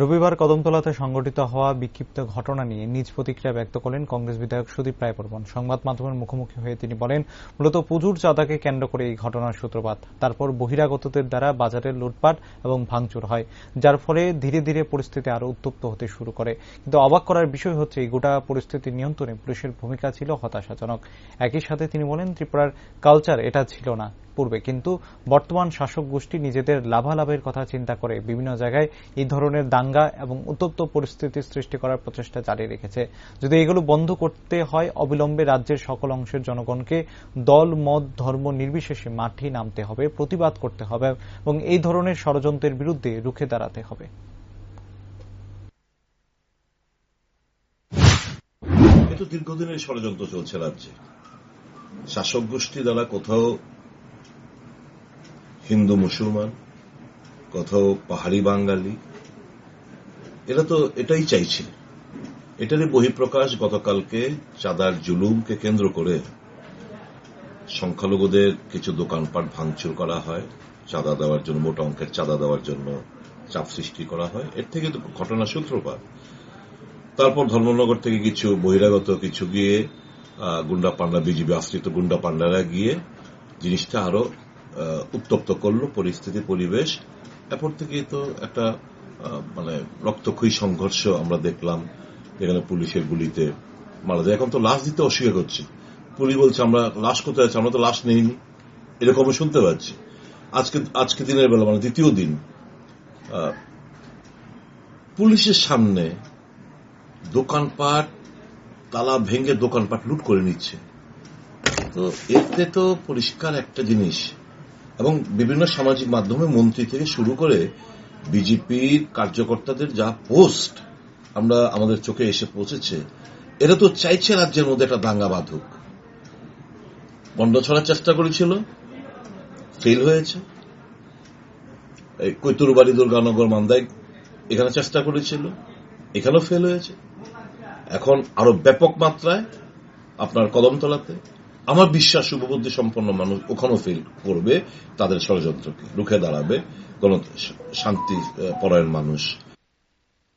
রবিবার কদমতলাতে সংঘটিত হওয়া বিক্ষিপ্ত ঘটনা নিয়ে নিজ প্রতিক্রিয়া ব্যক্ত করলেন কংগ্রেস বিধায়ক সুদীপ রায়বর্মন। সংবাদ মাধ্যমের মুখোমুখি হয়ে তিনি বলেন, মূলত পুজোর চাঁদাকে কেন্দ্র করে এই ঘটনার সূত্রপাত। তারপর বহিরাগতদের দ্বারা বাজারে লুটপাট এবং ভাঙচুর হয়, যার ফলে ধীরে ধীরে পরিস্থিতি আরও উত্তপ্ত হতে শুরু করে। কিন্তু অবাক করার বিষয় হচ্ছে, এই গোটা পরিস্থিতি নিয়ন্ত্রণে পুলিশের ভূমিকা ছিল হতাশাজনক। একই সাথে তিনি বলেন, ত্রিপুরার কালচার এটা ছিল না। পূর্বে। কিন্তু বর্তমান শাসক গোষ্ঠী নিজেদের লাভালাভের কথা চিন্তা করে বিভিন্ন জায়গায় এই ধরনের দাঙ্গা এবং উত্তপ্ত পরিস্থিতি সৃষ্টি করার প্রচেষ্টা জারি রেখেছে। যদি এগুলো বন্ধ করতে হয়, অবিলম্বে রাজ্যের সকল অংশের জনগণকে দল, মত, ধর্ম নির্বিশেষে মাঠে নামতে হবে, প্রতিবাদ করতে হবে এবং এই ধরনের ষড়যন্ত্রের বিরুদ্ধে রুখে দাঁড়াতে হবে। এটা দীর্ঘদিনের ষড়যন্ত্র চলছে রাজ্যে। শাসক গোষ্ঠী দ্বারা কোথাও হিন্দু, মুসলমান, কোথাও পাহাড়ি বাঙালি, এরা তো এটাই চাইছে। এটারই বহিঃপ্রকাশ গতকালকে চাঁদার জুলুমকে কেন্দ্র করে। সংখ্যালঘুদের কিছু দোকানপাট ভাঙচুর করা হয়, চাঁদা দেওয়ার জন্য, মোটা অঙ্কের চাঁদা দেওয়ার জন্য চাপ সৃষ্টি করা হয়। এর থেকে তো ঘটনা সূত্রপাত। তারপর ধর্মনগর থেকে কিছু বহিরাগত কিছু গিয়ে গুন্ডা পান্ডা বিজেপি আশ্রিত গুন্ডা পান্ডারা গিয়ে জিনিসটা আরও উত্তপ্ত করল পরিস্থিতি, পরিবেশ। এরপর থেকেই তো একটা মানে রক্তক্ষয়ী সংঘর্ষ আমরা দেখলাম, যেখানে পুলিশের গুলিতে মারা যায়। এখন তো লাশ দিতে অস্বীকার করছি। পুলিশ বলছে, আমরা লাশ কোথায় আছে? আমরা তো লাশ নেইনি। এরকম শুনতে পাচ্ছি। আজকে আজকে দিনের বেলা মানে দ্বিতীয় দিন পুলিশের সামনে দোকানপাট, তালা ভেঙে দোকানপাট লুট করে নিচ্ছে। তো এতে তো পরিষ্কার একটা জিনিস এবং বিভিন্ন সামাজিক মাধ্যমে মন্ত্রী থেকে শুরু করে বিজেপির কার্যকর্তাদের যা পোস্ট আমরা আমাদের চোখে এসে পৌঁছেছে, এরা তো চাইছে রাজ্যের মধ্যে একটা দাঙ্গা বাঁধুক। বন্ধ ছড়ার চেষ্টা করেছিল, ফেল হয়েছে। কৈতুরবাড়ি, দুর্গানগর, মান্দাই এখানে চেষ্টা করেছিল, এখানেও ফেল হয়েছে। এখন আরও ব্যাপক মাত্রায় আপনার কদমতলাতে আমার বিশ্বাস, উপবুদ্ধি সম্পন্ন মানুষ ওখানেও ফেল করবে তাদের ষড়যন্ত্রকে, রুখে দাঁড়াবে গণতন্ত্র শান্তি পরায়ণ মানুষ।